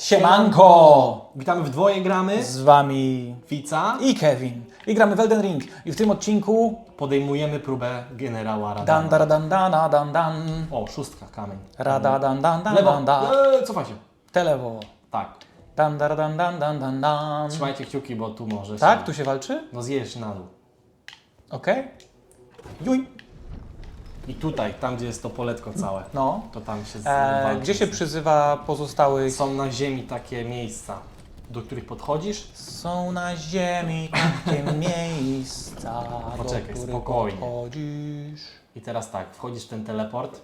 Siemanko! Witamy w dwoje gramy. Z wami Fica. i Kevin. I gramy w Elden Ring. I w tym odcinku Podejmujemy próbę generała dan Radana. dan dan dan dan dan dan O, szóstka, kamień. Rada dan dan dan Lewo. dan dan Eee, cofaj się. Telewo. Tak. Dan dan dan dan dan dan dan Trzymajcie kciuki, bo tu może. Tak? Tu się walczy? No zjesz na dół. Okej. Juj. I tutaj, tam gdzie jest to poletko całe, No. to tam się E, walczy. gdzie się przyzywa pozostałych? Są na ziemi takie miejsca, do których podchodzisz. Są na ziemi takie miejsca, Poczekaj, do których spokojnie. podchodzisz. I teraz tak, wchodzisz w ten teleport.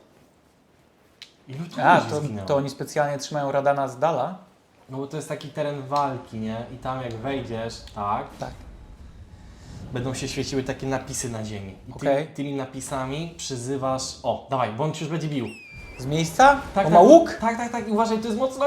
Ilu tu A, ludzi to, zginęło? to oni specjalnie trzymają Radana z dala? No bo to jest taki teren walki, nie? I tam jak wejdziesz, tak, Tak. Będą się świeciły takie napisy na ziemi. I ty, Okej. tymi napisami przyzywasz... O, dawaj, ci już będzie bił. Z miejsca? Tak, On tak, ma łuk? Tak, tak, tak, i uważaj, to jest mocne!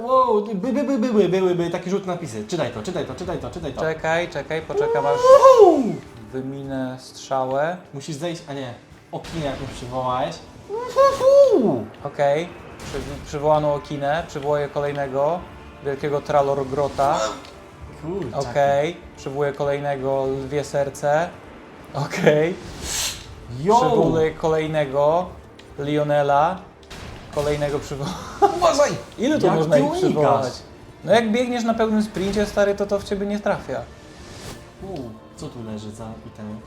Wow, by, by, by, by, by, były, by, takie rzut napisy. Czytaj to, czytaj to, czytaj to, czytaj to. Czekaj, czekaj, poczekam aż Uuu! wyminę strzałę. Musisz zejść, a nie, okinie jakąś przywołałeś. Uhuhu! Okej, Przy, przywołano okinę, przywołuję kolejnego wielkiego Tralorgrota. Kurczę. Okej, przywołuję kolejnego lwie serce. Okej, Yo! przywołuję kolejnego Lionela. Kolejnego przywołania. Uważaj! Ile tu Jak można ty ich unikasz? przywołać? No jak biegniesz na pełnym sprincie, stary, to to w ciebie nie trafia. Uuu, co tu leży za item?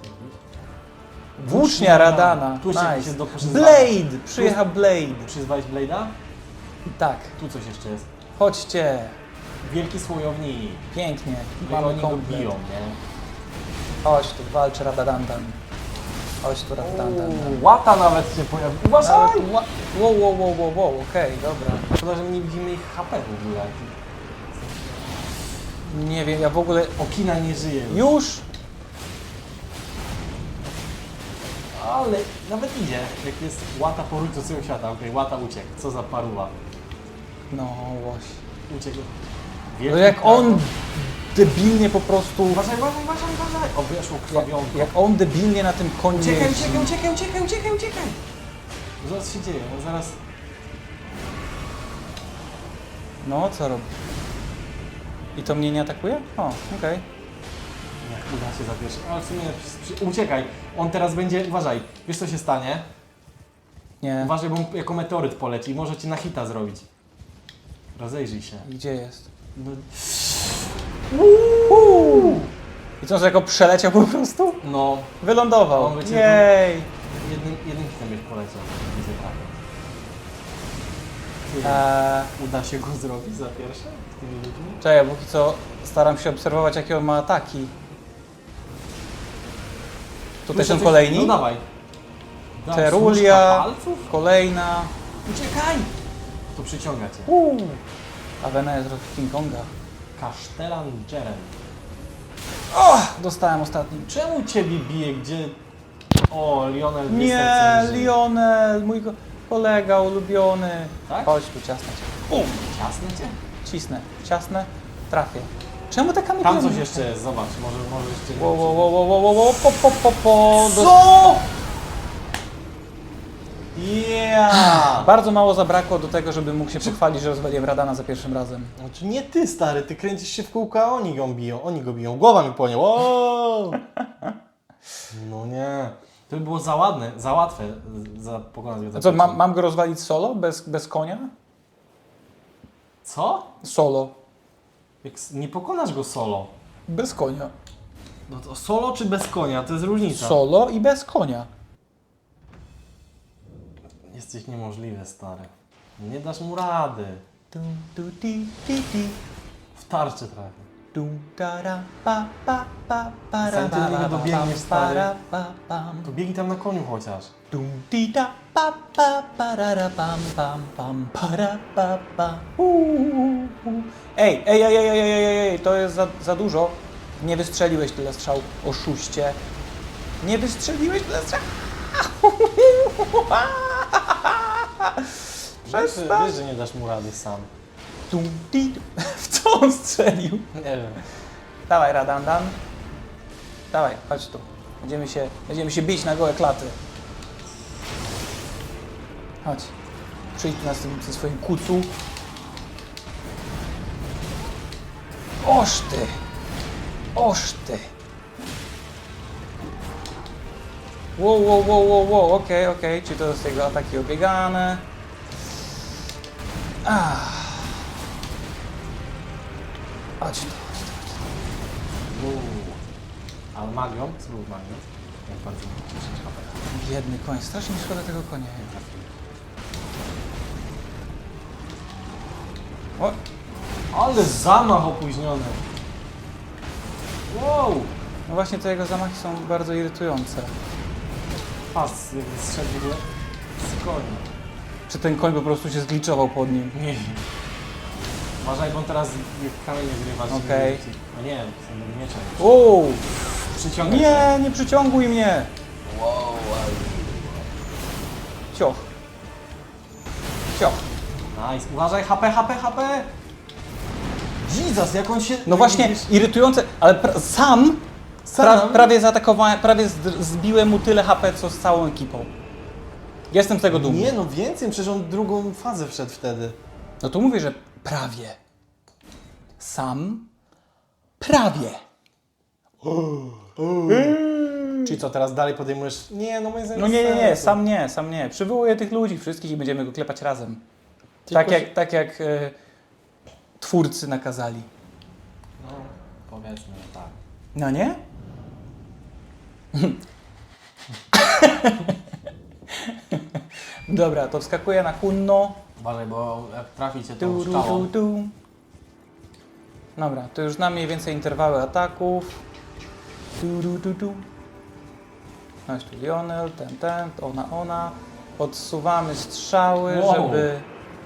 Włócznia Radana. Tu się nice. do. Blade! Przyjechał Blade. Przyzwałeś Blade'a? Tak, Tu coś jeszcze jest. chodźcie. Wielki słojownik. Pięknie. No i Mamy oni go komplet. biją, nie? Chodź tu, walcz Radadandan. Chodź tu Radadandan. Uuu, łata nawet się pojawił. Uważaj! Wow, wow, wow, wow, wow, okej, dobra. Szkoda, że nie widzimy ich HP w ogóle. Nie wiem, ja w ogóle... Okina nie żyje już. Już? Ale nawet idzie. Jak jest łata poród do całego świata. Okej, łata uciekł. Co za paruwa. No, łoś. Uciekł. No jak on debilnie po prostu... Uważaj, uważaj, uważaj, uważaj. O, wyszło Jak, krwawionko. jak on debilnie na tym koniu Uciekaj, jeździ. uciekaj, uciekaj, uciekaj, uciekaj, uciekaj. Zaraz się dzieje, on zaraz... No, co robi? I to mnie nie atakuje? O, okej. Nie, uda się za pierwszy. Ale w sumie przy- uciekaj. On teraz będzie, uważaj, wiesz co się stanie? Nie. Uważaj, bo on jako meteoryt poleci i może ci na hita zrobić. Rozejrzyj się. Gdzie jest? No, I że jako przeleciał po prostu? no Wylądował. On Jej! jednym, jednym hitem byś poleciał. Widzę trafię. Eee, Uda się go zrobić za pierwsze? Z tymi ludźmi? czekaj, póki co staram się obserwować, jakie on ma ataki. Tutaj Muszę są coś- kolejni. No dawaj. Służka palców? Kolejna. Uciekaj! To przyciąga cię. Uuu. Avena jest od King Konga. Kasztelan Jeren. O! Dostałem ostatni. Czemu ciebie bije, gdzie... O, Lionel dwie Nie, serce niżej. Lionel, mój ko- kolega ulubiony. Tak? Chodź tu, ciasnę cię. Bum! Ciasne cię? Cisnę, ciasnę, trafię. Czemu taka mi Tam coś jeszcze jest, zobacz, może, może jeszcze... Wo, wo, wo, wo, wo, wo, wo, po, po, po, po. Co? Yeah! Bardzo mało zabrakło do tego, żeby mógł się pochwalić, że rozwaliłem Radana za pierwszym razem. Znaczy nie ty, stary, ty kręcisz się w kółko, a oni go biją, oni go biją. Głowa mi płonie, wow! No nie. To by było za ładne, za łatwe za pokonać go. A co, mam, mam go rozwalić solo, bez, bez konia? Co? Solo. Jak s- nie pokonasz go solo. Bez konia. No to solo czy bez konia, to jest różnica. Solo i bez konia. Jesteś niemożliwy, stary. Nie dasz mu rady. W tarczę trafi. Tu, tara, pa, pa, pa, para, Zanim ty do pa, niego pa, dobiegniesz. To biegnij tam na koniu chociaż. Pa, pa, pa. Uuu. Ej, ej, ej, ej, ej, ej, ej, ej, to jest za, za dużo. Nie wystrzeliłeś tyle strzał, oszuście. Nie wystrzeliłeś tyle strzał. Wiesz, Przestań. wiesz, że nie dasz mu rady sam. Tum, ti, w co on strzelił? Nie wiem. Dawaj, Radandan. Dawaj, chodź tu. Będziemy się, będziemy się bić na gołe klaty. Chodź. Przyjdź tu na tym, tym swoim kucu. Oż ty! Oż ty! Wow, wow, wow, wow, wow, okej, okej, czy to jest jego ataki obiegane? Ah. Chodź tu. Uuu. Ale magią? Spróbuj magią. Jak bardzo 10 HP. Biedny koń, strasznie mi szkoda tego konia. O, Ale zamach opóźniony. Wow! no właśnie te jego zamachy są bardzo irytujące. Pas, jakby strzelił z konia. Czy ten koń po prostu się zgliczował pod nim? Nie wiem. Uważaj, bo on teraz kamienie zrywa. żeby- Okej. No nie, są miecze. Uuu! Przyciągaj. Nie, nie przyciąguj mnie! Wow. Cioch. Cioch. Nice. Uważaj, HP, HP, HP! Jesus, jak on się... No właśnie, irytujące, ale pra sam, pra Sam? prawie zaatakowałem, prawie zd- zbiłem mu tyle HP, co z całą ekipą. Jestem z tego dumny. Nie no, więcej, przecież on drugą fazę wszedł wtedy. No to mówię, że prawie. Sam, prawie. Czyli co, teraz dalej podejmujesz... Nie, no moim zdaniem No nie, nie, nie, sensu. sam nie, sam nie. Przywołuję tych ludzi wszystkich i będziemy go klepać razem. Tylko Tak się- jak, tak jak e, twórcy nakazali. No, powiedzmy, tak. No nie? Dobra, to wskakuję na kunno. Uważaj, bo jak traficie Tu, tą tu, tu, szczałą... tu. Dobra, to już znam mniej więcej interwały ataków. Tu, tu, tu, tu. No jest tu Lionel, ten, ten, ona, ona. Odsuwamy strzały, Wow. żeby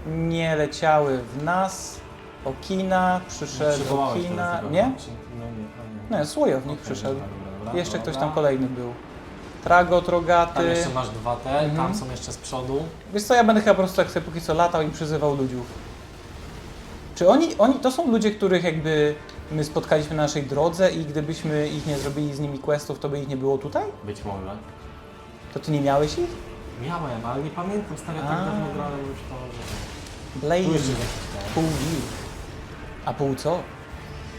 nie leciały w nas. Okina, przyszedł Przywołałeś Okina. tego, Nie? No nie, a nie. Nie, Słojownik Okej, przyszedł. dobra, dobra, dobra, Jeszcze ktoś dobra. tam kolejny był. Tragot, Tam rogaty. jeszcze masz dwa te, Mhm. tam są jeszcze z przodu. Wiesz co, ja będę chyba po prostu tak sobie póki co latał i przyzywał ludziów. Czy oni, oni, to są ludzie, których jakby my spotkaliśmy na naszej drodze i gdybyśmy ich nie zrobili z nimi questów, to by ich nie było tutaj? Być może. To ty nie miałeś ich? Miałem, ale nie pamiętam, stary, tak A. dawno grałem już to, że... Blade, pół wilk. A pół co?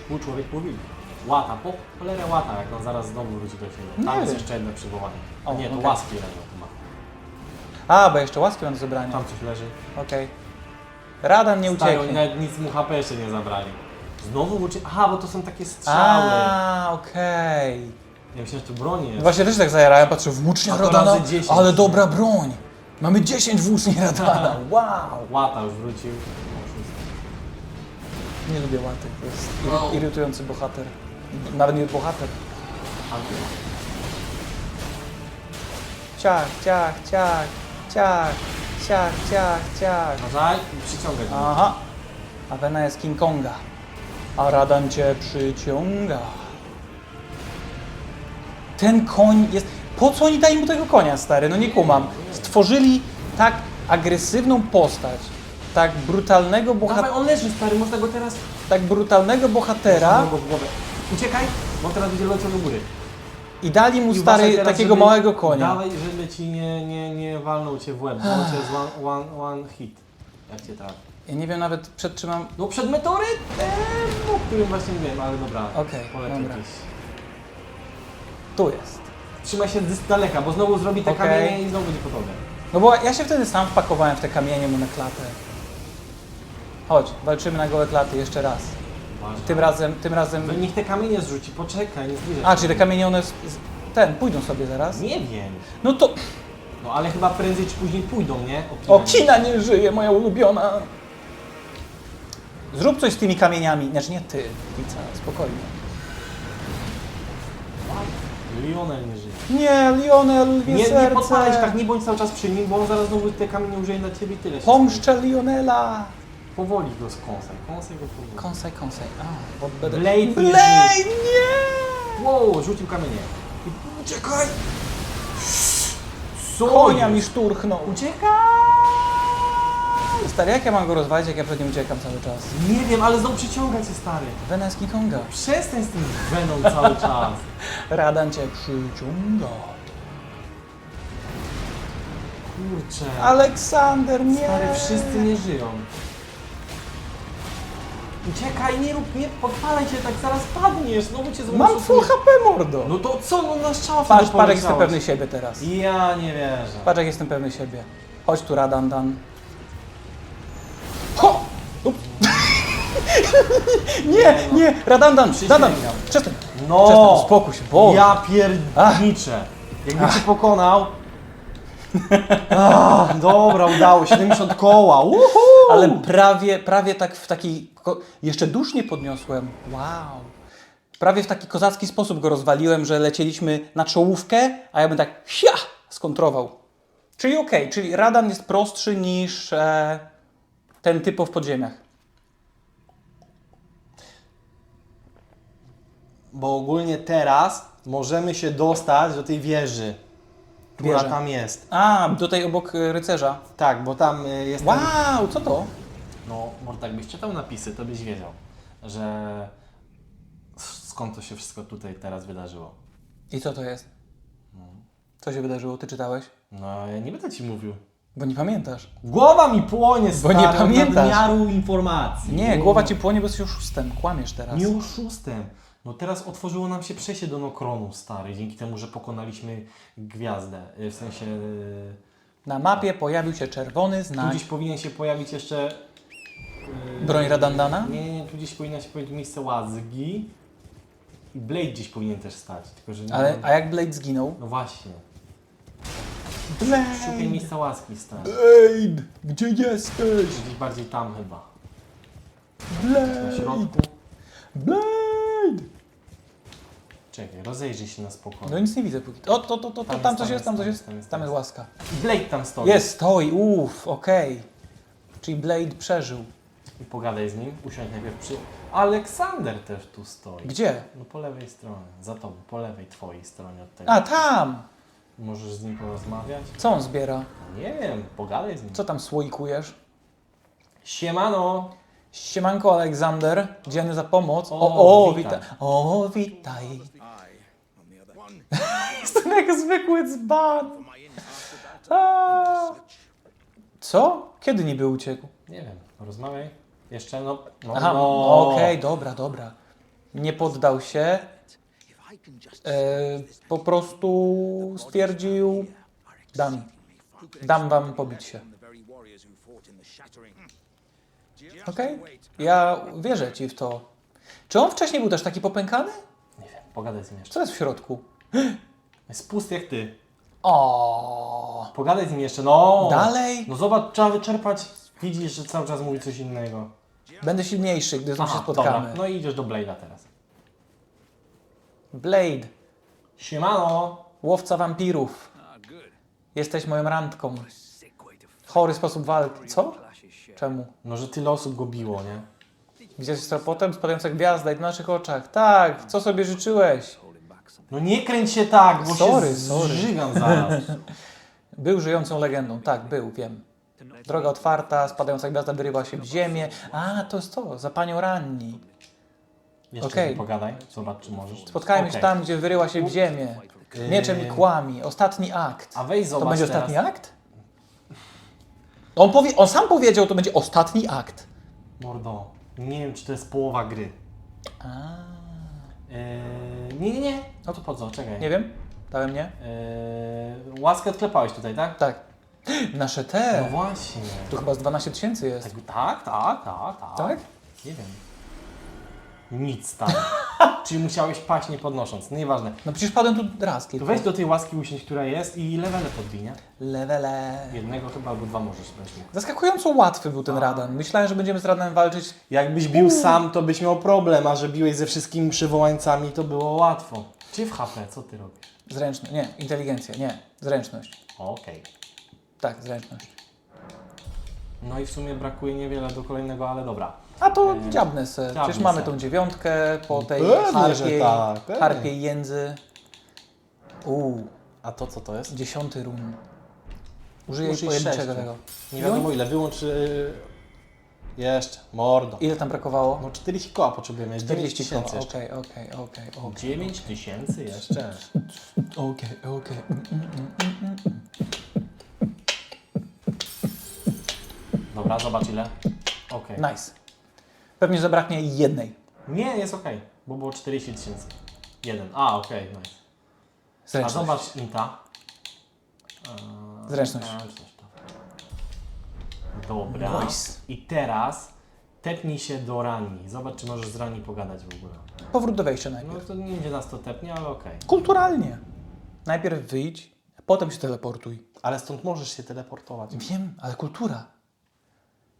Pół człowiek, pół wilk. Łata, po cholerę łata, jak on zaraz znowu wróci do siebie. Nie Tam jest wiem. jeszcze jedno przywołanie. O, nie, to okej. łaski leżą chyba. A, bo jeszcze łaski mam do zebrania. Tam coś leży. Okej. Radan nie Stary, oni ucieknie. nawet nic mu HP jeszcze nie zabrali. Znowu ucie... Aha, bo to są takie strzały. A, okej. Ja myślałem, że to broń jest. Właśnie też tak zajarałem, patrzę, włócznia A to Radana, razy 10. ale dobra broń. Mamy 10 włóczni Radana, wow. Łata już wrócił. Nie lubię łaty, to jest irytujący bohater. Nawet nie bohater. Anty. Ciach, ciach, ciach, ciach, ciach, ciach, ciach. Uważaj i przyciągaj. go. Aha. Avena jest King Konga. A Radan cię przyciąga. Ten koń jest... Po co oni dali mu tego konia, stary? No nie kumam. Stworzyli tak agresywną postać, tak brutalnego Dawaj, bohatera, on leży, stary, można go teraz... tak brutalnego bohatera Można go w głowę. Uciekaj, bo teraz będzie leciał do góry. i dali mu I stary uważaj teraz, takiego żeby- małego konia. Dawaj, żeby ci nie, nie, nie walnął cię w łeb, bo on cię jest one, one, one hit. Jak cię trafi. Ja nie wiem nawet przed czym mam... No przed meteorytem, o którym właśnie wiem, ale dobra. Okej, poleciał dobra. gdzieś. Tu jest. Trzymaj się z daleka, bo znowu zrobi te Okej. kamienie i znowu będzie po tobie. No bo ja się wtedy sam wpakowałem w te kamienie mu na klatę. Chodź, walczymy na gołe klaty jeszcze raz. Tym razem, tym razem... No niech te kamienie zrzuci, poczekaj, nie zbliżaj A, się. czyli te kamienie one... z- z- Ten, pójdą sobie zaraz. Nie wiem. No to... No ale chyba prędzej czy później pójdą, nie? O, kina nie żyje, moja ulubiona. Zrób coś z tymi kamieniami. Znaczy nie ty, Pizza, spokojnie. Lionel nie żyje. Nie, Lionel, Nie, nie serce. podpalaj się tak, nie bądź cały czas przy nim, bo on zaraz znowu te kamienie użyje na ciebie i tyle. się Pomszczę Lionela. Powoli go skąsaj, kąsaj go powoli. Kąsaj, kąsaj. A, bo będę... Blade nie Blade, nie! Wow, rzucił kamienie. Uciekaj! Co Konia mi jest? szturchnął. Uciekaj! Stary, jak ja mam go rozwalić, jak ja przed nim uciekam cały czas? Nie wiem, ale znowu przyciąga cię stary. Wena jest King Konga. Przestań z tym weną cały czas. Radan cię przyciąga. Kurczę. Aleksander, nie! Stary, wszyscy nie żyją. Uciekaj, nie rób, nie podpalaj się tak, zaraz padniesz, znowu cię Mam zobaczę. full HP, mordo! No to co, no na strzała Patrz, wtedy patrz jak jestem poleciałeś. pewny siebie teraz. Ja nie wierzę. Patrz jak jestem pewny siebie. Chodź tu, Radandan. Ho! Up. nie, nie, Radandan, Radan, przestań. No, Przestań, uspokój się, bo... ja pierniczę. Jakby cię pokonał. Ach, dobra, udało się, 70 koła, uhu! Ale prawie, prawie tak w taki... ko- Jeszcze dusz nie podniosłem. Wow. Prawie w taki kozacki sposób go rozwaliłem, że lecieliśmy na czołówkę, a ja bym tak hia, skontrował. Czyli okej, czyli Radan jest prostszy niż e, ten typo w podziemiach. Bo ogólnie teraz możemy się dostać do tej wieży, która Wieża. tam jest. A, tutaj obok e, rycerza. Tak, bo tam y, jest ten... Wow, co to? No, może tak byś czytał napisy, to byś wiedział, że skąd to się wszystko tutaj teraz wydarzyło. I co to jest? Co się wydarzyło? Ty czytałeś? No, ja nie będę ci mówił. Bo nie pamiętasz. Głowa mi płonie, Bo stary, nie od pamiętasz. nadmiaru informacji. Nie, głowa ci płonie, bo jesteś oszustem. Kłamiesz teraz. Nie oszustem. No teraz otworzyło nam się przejście do Nokronu, stary, dzięki temu, że pokonaliśmy gwiazdę. Y, W sensie... y, Na mapie pojawił się czerwony Tu znak. gdzieś powinien się pojawić jeszcze... y, Broń Radandana? Nie, nie, tu gdzieś powinno się pojawić miejsce łazgi. I Blade gdzieś powinien też stać, tylko że nie Ale, a jak Blade zginął? No właśnie. Blade! Szukaj miejsca łaski, stary. Blade! Gdzie jesteś? Gdzieś bardziej tam chyba. Na Blade! środku. Blade! Czekaj, rozejrzyj się na spokojnie. No nic nie widzę póki. O, to, to, to, to Tam tam jest, coś jest, tam coś jest, tam jest, łaska. Blade tam stoi. Jest, stoi, uff, okej. Czyli Blade przeżył. I pogadaj z nim, usiądź najpierw przy... Aleksander też tu stoi. Gdzie? No po lewej stronie, za tobą, po lewej twojej stronie od tego. A, tam! Możesz z nim porozmawiać? Co on zbiera? Nie wiem, pogadaj z nim. Co tam słoikujesz? Siemano! Siemanko Aleksander, dziękuję za pomoc. O, O, o, witaj. O, witaj. Jestem jak zwykły dzban. A. Co? Kiedy niby uciekł? Nie wiem, rozmawiaj. Jeszcze, no... no Aha, no. okej, dobra, dobra. Nie poddał się. E, po prostu stwierdził, dam, dam wam pobić się. Okej? Ja wierzę ci w to. Czy on wcześniej był też taki popękany? Nie wiem, pogadaj z nim jeszcze. Co jest w środku? Jest pusty jak ty. O, Pogadaj z nim jeszcze, no! Dalej? No zobacz, trzeba wyczerpać. Widzisz, że cały czas mówi coś innego. Będę silniejszy, gdy znów się spotkamy. Dobra. No i idziesz do Blade'a teraz. Blade, Siemano! łowca wampirów. Jesteś moją randką. Chory sposób walki. Co? Czemu? No, że tyle osób go biło, nie? Widziałeś to potem spadająca gwiazda i w naszych oczach. Tak, co sobie życzyłeś? No nie kręć się tak, bo Sorry, się sorry. zżygam zaraz. Był żyjącą legendą. Tak, był, wiem. Droga otwarta, spadająca gwiazda wyrywa się w ziemię. A, to jest to, za panią ranni. Jeszcze Okej. nim pogadaj, zobacz czy możesz. Spotkajmy się Okej. tam, gdzie wyryła się w ziemię. Mieczem i kłami. Ostatni akt. A weź To zobacz będzie teraz. ostatni akt? On, powie, on sam powiedział, to będzie ostatni akt. Mordo, nie wiem czy to jest połowa gry. A, Eee, nie, nie, nie. No to po co, czekaj. nie wiem, dałem nie? Eee, łaskę odklepałeś tutaj, tak? Tak. Nasze No te. właśnie. Tu chyba z 12 tysięcy jest. Tak, tak, tak, tak, tak. Tak? Nie wiem. Nic tam. Czyli musiałeś paść nie podnosząc, no nieważne. No przecież padłem tu raz To tylko. weź do tej łaski usiądź, która jest i levele podbij, nie? Levele. Jednego chyba albo dwa możesz będziesz mógł. Zaskakująco łatwy był ten Radan. Myślałem, że będziemy z Radanem walczyć. Jakbyś bił sam, to byś miał problem, a że biłeś ze wszystkimi przywołańcami, to było łatwo. Gdzie w HP? Co ty robisz? Zręczność. Nie, inteligencja. Nie, zręczność. Okej. Tak, zręczność. No i w sumie brakuje niewiele do kolejnego, ale dobra. A to Eee, dziabnę se. Przecież mamy se. tą dziewiątkę po tej Pewnie, że harpie, tak, pewnie. harpie i jędzy. Uuu, A to co to jest? dziesiąty run. Użyję iść pojedynczego sześciu. tego. Nie wiadomo ile, wyłącz... Yy... Jeszcze, mordo. Ile tam brakowało? No 40 koła potrzebujemy, 9 40 koła. tysięcy jeszcze. Okej, okej, okej, okej. 9 tysięcy jeszcze? Okej, okej. Mm, mm, mm. Dobra, zobacz ile. Okej. Nice. Pewnie zabraknie jednej. Nie, jest okej, bo było 40 tysięcy. Jeden. A, okej, nice. A Zręczność. zobacz Inta. Eee, Zręczność. zręczność, dobra. Dobra. Nice. I teraz tepnij się do Rani. Zobacz, czy możesz z Rani pogadać w ogóle. Powrót do wejścia No najpierw. to nie będzie nas to tepnie, ale okej. Kulturalnie. Najpierw wyjdź, potem się teleportuj. Ale stąd możesz się teleportować. Wiem, ale kultura.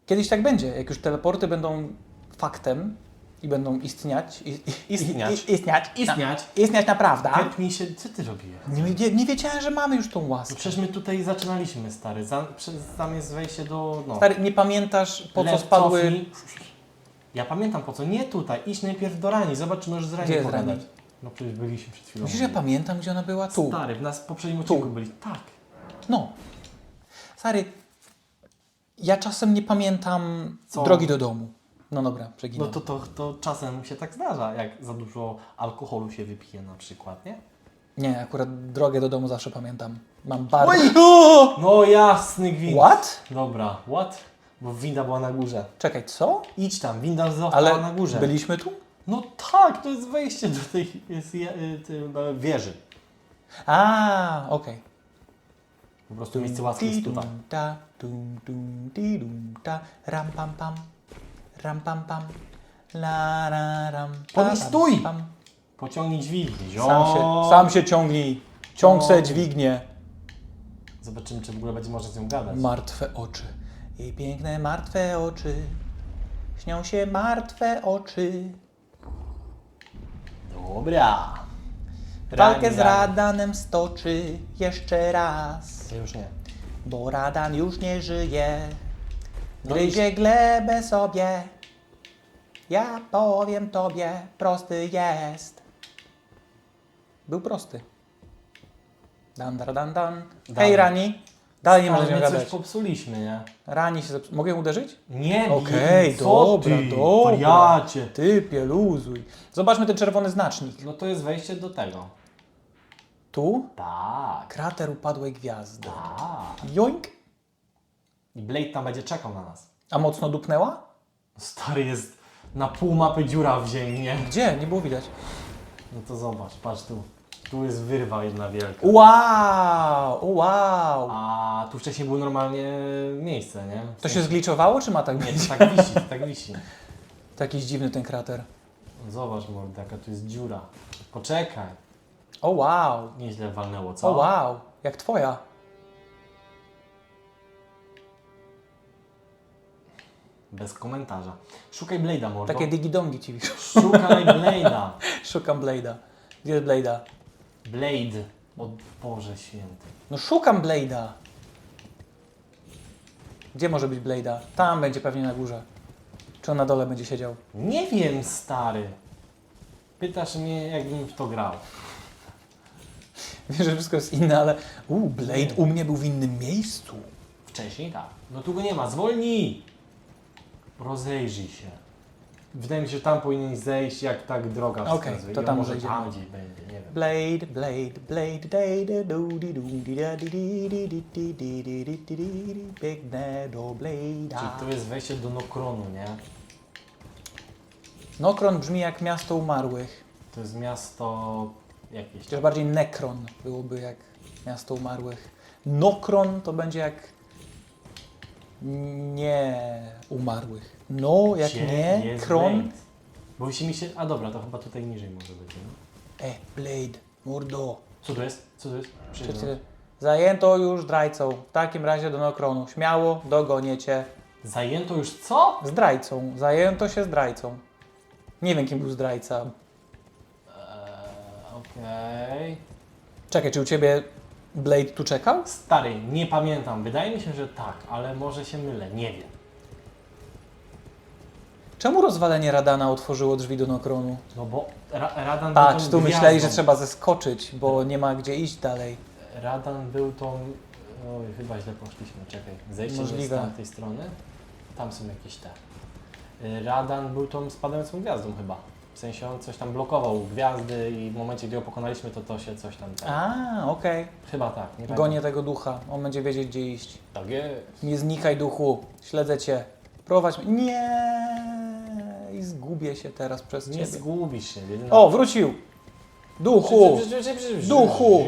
Kiedyś tak będzie, jak już teleporty będą faktem i będą istniać. I, i, Istniać. I, istniać. Istniać. Na, istniać naprawdę. Tepnij się, co ty robiłeś? Nie, nie, nie wiedziałem, że mamy już tą No łaskę. przecież my tutaj zaczynaliśmy, stary. Za, tam jest wejście do... No. Stary, nie pamiętasz, po co Lew, spadły... cofnij. Ja pamiętam po co. Nie tutaj. Idź najpierw do Rani. Zobacz, czy możesz z Rani Gdzie jest pogadać. Rani? No przecież byliśmy przed chwilą. Myślisz, że ja pamiętam, gdzie ona była? Tu. Stary, w nas w poprzednim odcinku byli. Tak. No. Stary, ja czasem nie pamiętam Co? drogi do domu. No dobra, przeginam. No to, to, to czasem się tak zdarza, jak za dużo alkoholu się wypije na przykład, nie? Nie, akurat drogę do domu zawsze pamiętam. Mam bardzo... No jasny gwint. What? Dobra, what? Bo winda była na górze. Czekaj, co? Idź tam, winda została Ale na górze. byliśmy tu? No tak, to jest wejście do tej jest, je- y, wieży. A, okej. Po prostu miejsce łaski jest tutaj. Ta, dum, ta, ram pam pam, ram pam pam, la ra ram. pa, Powiedz, ram, stój! pam. Pociągnij dźwignię. Sam się, sam się ciągnij. Ciąg se dźwignie. Zobaczymy, czy w ogóle będzie można z nią gadać. Martwe oczy. Jej piękne martwe oczy. Śnią się martwe oczy. Dobra. Walkę z. Radanem stoczy jeszcze raz. To już nie. Bo Radan już nie żyje. No Gryzie glebę sobie. Ja powiem tobie, prosty jest. Był prosty. Dan, dan, dan, dan. Hej. Rani. Dalej nie możesz Ale nią my coś gadać. popsuliśmy, nie? Rani się zepsu... Mogę ją uderzyć? Nie, Okej, co dobra, ty, dobra. Wariacie. Typie, luzuj. Zobaczmy ten czerwony znacznik. No to jest wejście do tego. Tu Tak, krater upadłej gwiazdy. tak. Joink. I Blade tam będzie czekał na nas. A mocno dupnęła? Stary jest na pół mapy dziura w ziemi, nie? Gdzie? Nie było widać. No to zobacz, patrz tu. Tu jest wyrwa jedna wielka. Wow! Wow! A tu wcześniej było normalnie miejsce, nie? W To się sensie- zgliczowało, czy ma tak Nie, być? to tak wisi, to tak wisi. To jakiś dziwny ten krater. Zobacz mordę, jaka tu jest dziura. Poczekaj. O wow! Nieźle walnęło, co? O wow! Jak twoja. Bez komentarza. Szukaj Blade'a, mordo. Takie digidongi ci wiszą. Szukaj Blade'a. Szukam Blade'a. Gdzie jest Blade'a? Blade. O Boże święty. No szukam Blade'a. Gdzie może być Blade'a? Tam będzie pewnie na górze. Czy on na dole będzie siedział? Nie wiem, stary. Pytasz mnie, jakbym w to grał. Wiem, że wszystko jest inne, ale... Uuu, Blade u mnie był w innym miejscu. Wcześniej tak. No tu go nie ma. Zwolnij! Rozejrzyj się. Wydaje mi się, że tam powinien zejść, jak tak droga Okej, wskazuje. to I on tam może zejdziemy. tam gdzieś będzie, nie wiem. Blade, blade, blade, day, da, do, di, dum, di, da, di, di, di, di, di, di, di, di, di, di, di, Biegnę do Czyli Blade'a. to jest wejście do Nokronu, nie? Nokron brzmi jak miasto umarłych. To jest miasto jakieś Chociaż bardziej Nekron byłoby jak miasto umarłych. Nokron to będzie jak nie umarłych. No, jak Gdzie nie, jest kron. Blade? Bo jeśli mi się... A dobra, to chyba tutaj niżej może być, nie? E, Blade, mordo. Co to jest? Co to jest? Ty... Zajęto już zdrajcą. W takim razie do Nokronu. Śmiało, dogonię cię. Zajęto już co? Zdrajcą. Zajęto się zdrajcą. Nie wiem, kim był zdrajca. Eee, Okej. Czekaj, czy u ciebie Blade tu czekał? Stary, nie pamiętam. Wydaje mi się, że tak, ale może się mylę. Nie wiem. Czemu rozwalenie Radana otworzyło drzwi do Nokronu? No bo Ra Radan Patrz, był tu tą myśleli, że gwiazdą. trzeba zeskoczyć, bo nie ma gdzie iść dalej. Radan był tą... Oj, chyba źle poszliśmy, czekaj. Zejście Możliwe. Możliwe. z tamtej strony. Tam są jakieś te. Y, Radan był tą spadającą gwiazdą chyba. W sensie on coś tam blokował gwiazdy i w momencie, gdy ją pokonaliśmy, to to się coś tam... Tak. A, okej. Chyba tak, nie Gonię tego ducha. On będzie wiedzieć, gdzie iść. Tak jest. Nie znikaj, duchu. Śledzę cię. Prowadź mnie. Nie. i zgubię się teraz przez Nie ciebie. zgubisz się. jedyna- O, wrócił! Duchu! Duchu!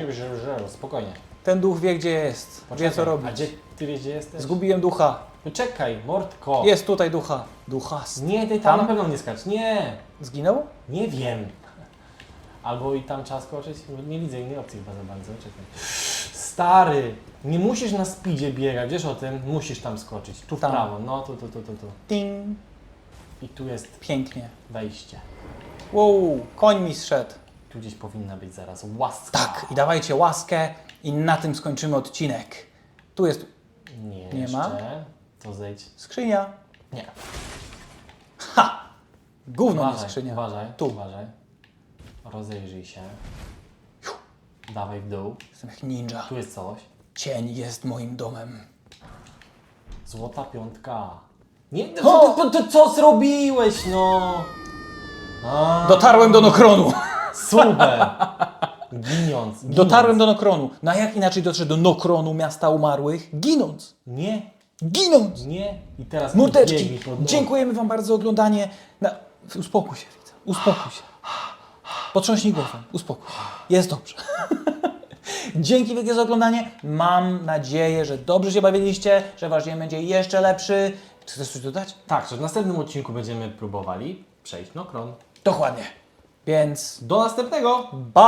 Spokojnie. Ten duch wie, gdzie jest. Wie, Poczekaj, co A robić. gdzie ty wiesz, gdzie jesteś? Zgubiłem ducha. No czekaj, Mordko. Jest tutaj ducha. Duchas. Nie, ty tam, Tam? na pewno nie skacz. Nie, Zginął? nie wiem. Albo i tam trzeba skoczyć. Nie widzę innej opcji chyba za bardzo. Czekaj. Stary, nie musisz na speedzie biegać, wiesz o tym? Musisz tam skoczyć. Tu w Tam. prawo, no tu, tu, tu, tu, tu. Ding. I tu jest Pięknie. wejście. Wow, koń mi zszedł. Tu gdzieś powinna być zaraz łaska. Tak, i dawajcie łaskę i na tym skończymy odcinek. Tu jest Nie, Nie jeszcze. ma? To zejdź. skrzynia. Nie. Ha! Gówno nie Uważaj, skrzynia. uważaj, Tu. uważaj. Rozejrzyj się. Dawaj w dół. Jestem jak ninja. Tu jest coś. Cień jest moim domem. Złota piątka. Nie, to, to, to, co zrobiłeś, no? A, Dotarłem do Nokronu. Super. Giniąc. ginąc. Dotarłem do Nokronu. No a jak inaczej dotrzeć do Nokronu, miasta umarłych? Ginąc. Nie, Ginąc. nie. I teraz Mordeczki, biegnij pod nogi. dziękujemy Wam bardzo za oglądanie. Na... Uspokój się, widza. Uspokój się. Potrząśnij głową. Uspokój się. Jest dobrze. Dzięki wielkie za oglądanie. Mam nadzieję, że dobrze się bawiliście, że Wasz dzień będzie jeszcze lepszy. Czy chcesz coś dodać? Tak, że w następnym odcinku będziemy próbowali przejść Nokron. Dokładnie. Więc Do następnego! bye.